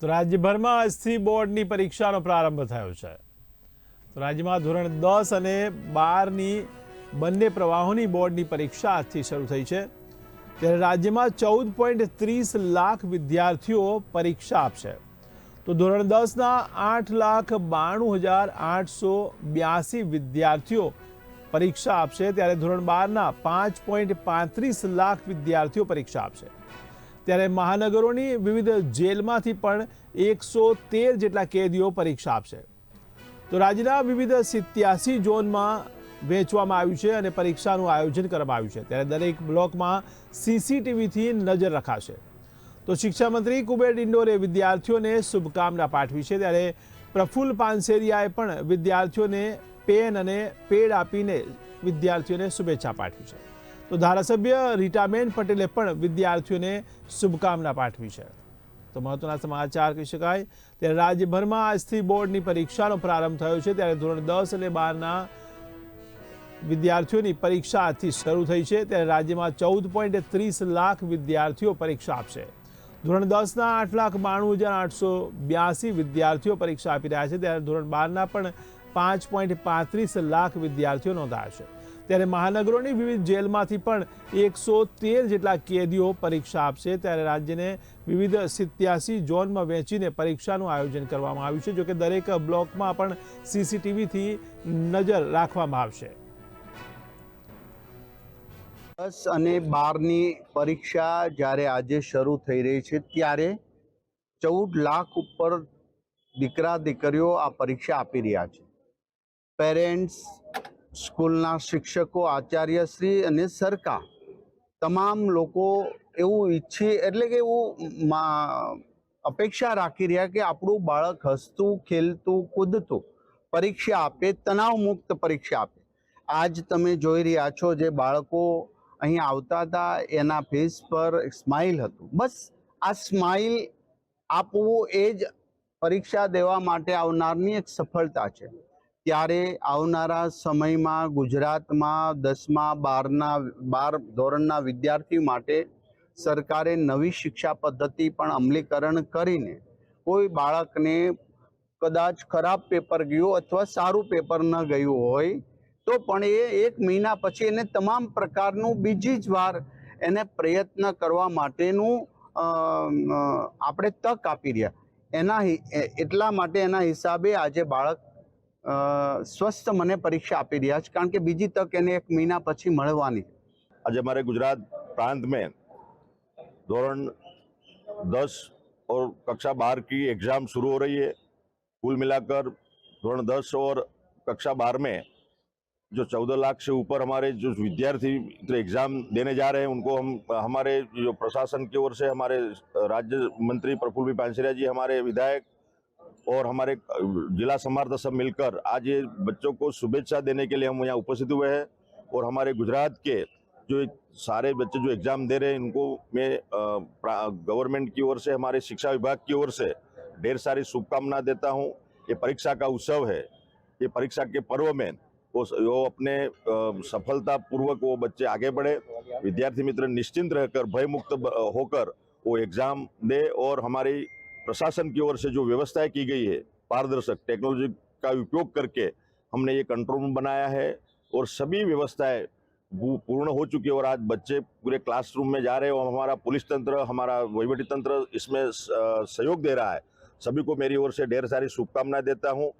તો રાજ્યભરમાં આજથી બોર્ડની પરીક્ષાનો પ્રારંભ થયો છે. તો રાજ્યમાં ધોરણ દસ અને બારની બંને પ્રવાહોની બોર્ડની પરીક્ષા આજથી શરૂ થઈ છે. ત્યારે રાજ્યમાં ચૌદ પોઈન્ટ ત્રીસ લાખ વિદ્યાર્થીઓ પરીક્ષા આપશે. તો ધોરણ દસના આઠ લાખ બાણું હજાર આઠસો બ્યાસી વિદ્યાર્થીઓ પરીક્ષા આપશે. ત્યારે ધોરણ બારના પાંચ પોઈન્ટ પાંત્રીસ લાખ વિદ્યાર્થીઓ પરીક્ષા આપશે. ત્યારે મહાનગરોની વિવિધ જેલમાંથી પણ એકસો તેર જેટલા કેદીઓ પરીક્ષા આપશે. તો રાજ્યના વિવિધ સિત્યાસી ઝોનમાં વહેંચવામાં આવ્યું છે અને પરીક્ષાનું આયોજન કરવામાં આવ્યું છે. ત્યારે દરેક બ્લોકમાં સીસીટીવીથી નજર રખાશે. તો શિક્ષામંત્રી કુબેર ડિંડોરે વિદ્યાર્થીઓને શુભકામના પાઠવી છે. ત્યારે પ્રફુલ્લ પાનસેરિયાએ પણ વિદ્યાર્થીઓને પેન અને પેડ આપીને વિદ્યાર્થીઓને શુભેચ્છા પાઠવી છે. તો ધારાસભ્ય રીટાબેન પટેલે પણ વિદ્યાર્થીઓને શુભકામના પાઠવી છે. તો મહત્વના સમાચાર કહી શકાય, ત્યારે રાજ્યભરમાં આજથી બોર્ડની પરીક્ષાનો પ્રારંભ થયો છે, ત્યારે ધોરણ દસ અને બારના વિદ્યાર્થીઓની પરીક્ષા આજથી શરૂ થઈ છે, ત્યારે રાજ્યમાં ચૌદ પોઈન્ટ ત્રીસ લાખ વિદ્યાર્થીઓ પરીક્ષા આપશે. ધોરણ દસના આઠ લાખ બાણું હજાર આઠસો બ્યાસી વિદ્યાર્થીઓ પરીક્ષા આપી રહ્યા છે, ત્યારે ધોરણ બારના પણ પાંચ પોઈન્ટ પાંત્રીસ લાખ વિદ્યાર્થીઓ નોંધાયા છે. ત્યારે મહાનગરોની વિવિધ જેલમાંથી પણ એકસો તેર જેટલા કેદીઓ પરીક્ષા આપશે. ત્યારે રાજ્યને વિવિધ સિત્યાસી ઝોનમાં વહેંચીને પરીક્ષાનું આયોજન કરવામાં આવ્યું છે, જોકે દરેક બ્લોકમાં પણ સીસીટીવીથી નજર રાખવામાં આવશે. દસ અને બારની પરીક્ષા જ્યારે આજે શરૂ થઈ રહી છે, ત્યારે ચૌદ લાખ ઉપર દીકરા દીકરીઓ આ પરીક્ષા આપી રહ્યા છે. પેરેન્ટ્સ સ્કૂલના શિક્ષકો, આચાર્યશ્રી અને સરકાર તમામ લોકો એવું ઈચ્છે, એટલે કે એવું અપેક્ષા રાખી રહ્યા કે આપણું બાળક હસતું, ખેલતું, કૂદતું પરીક્ષા આપે તણાવ મુક્ત પરીક્ષા આપે. આજ તમે જોઈ રહ્યા છો જે બાળકો અહીં આવતા હતા, એના ફેસ પર સ્માઇલ હતું. બસ, આ સ્માઇલ આપવું એ જ પરીક્ષા દેવા માટે આવનારની એક સફળતા છે. ત્યારે આવનારા સમયમાં ગુજરાતમાં દસમા, બારના, બાર ધોરણના વિદ્યાર્થી માટે સરકારે નવી શિક્ષા પદ્ધતિ પણ અમલીકરણ કરીને કોઈ બાળકને કદાચ ખરાબ પેપર ગયું અથવા સારું પેપર ન ગયું હોય, તો પણ એ એક મહિના પછી એને તમામ પ્રકારનું બીજી જ વાર એને પ્રયત્ન કરવા માટેનું આપણે તક આપી રહ્યા. એના એટલા માટે એના હિસાબે આજે બાળક સ્વસ્થ મને પરીક્ષા આપી રહ્યા છે કારણ કે બીજી તક એને એક મહિના પછી મળવાની છે. आज हमारे गुजरात प्रांत में धोरण दस और कक्षा बारह की एग्ज़ाम शुरू हो रही है कुल मिलाकर धोरण दस और कक्षा बारह में जो चौदह लाख से ऊपर हमारे जो विद्यार्थी जो एग्ज़ाम देने जा रहे हैं उनको हम हमारे जो प्रशासन की ओर से हमारे राज्य मंत्री प्रफुल्ल पानसरिया जी हमारे विधायक और हमारे जिला समाहर्ता सब मिलकर आज ये बच्चों को शुभेच्छा देने के लिए हम यहाँ उपस्थित हुए हैं और हमारे गुजरात के जो सारे बच्चे जो एग्ज़ाम दे रहे हैं, इनको मैं गवर्नमेंट की ओर से, हमारे शिक्षा विभाग की ओर से ढेर सारी शुभकामना देता हूँ। ये परीक्षा का उत्सव है। ये परीक्षा के पर्व में वो वो अपने सफलतापूर्वक वो बच्चे आगे बढ़े। विद्यार्थी मित्र निश्चिंत रहकर, भयमुक्त होकर वो एग्ज़ाम दे और हमारी प्रशासन की ओर से जो व्यवस्थाएँ की गई है, पारदर्शक टेक्नोलॉजी का उपयोग करके हमने ये कंट्रोल रूम बनाया है और सभी व्यवस्थाएँ पूर्ण हो चुकी है और आज बच्चे पूरे क्लासरूम में जा रहे हैं और हमारा पुलिस तंत्र, हमारा वहीवटी तंत्र इसमें सहयोग दे रहा है। सभी को मेरी ओर से ढेर सारी शुभकामनाएँ देता हूँ।